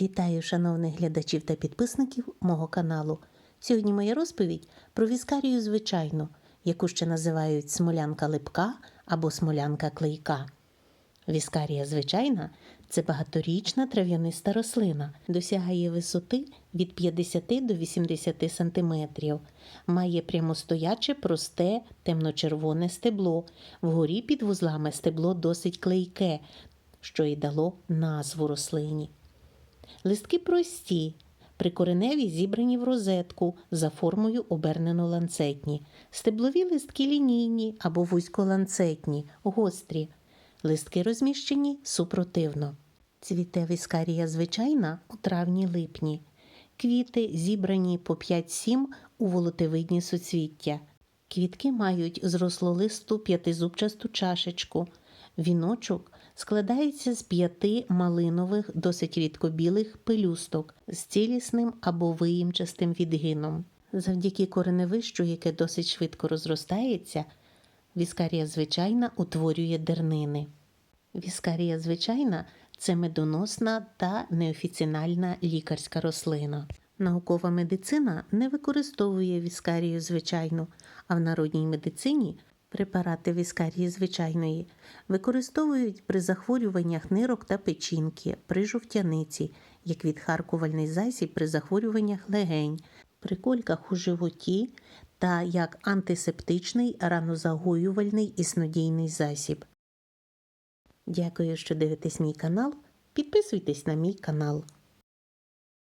Вітаю шановних глядачів та підписників мого каналу. Сьогодні моя розповідь про віскарію звичайну, яку ще називають смолянка липка або смолянка клейка. Віскарія звичайна це багаторічна трав'яниста рослина, досягає висоти від 50 до 80 см, має прямостояче просте темно-червоне стебло. Вгорі під вузлами стебло досить клейке, що й дало назву рослині. Листки прості, прикореневі зібрані в розетку за формою обернено ланцетні. Стеблові листки лінійні або вузьколанцетні, гострі. Листки розміщені супротивно. Цвіте віскарія звичайна у травні-липні. Квіти зібрані по 5-7 у волотевидні суцвіття. Квітки мають зрослолисту п'ятизубчасту чашечку. Віночок складається з п'яти малинових, досить рідкобілих пелюсток з цілісним або виїмчастим відгином. Завдяки кореневищу, яке досить швидко розростається, віскарія звичайна утворює дернини. Віскарія звичайна це медоносна та неофіціональна лікарська рослина. Наукова медицина не використовує віскарію звичайну, а в народній медицині препарати віскарії звичайної використовують при захворюваннях нирок та печінки, при жовтяниці, як відхаркувальний засіб при захворюваннях легень, при кольках у животі та як антисептичний ранозагоювальний і снодійний засіб. Дякую, що дивитесь мій канал. Підписуйтесь на мій канал.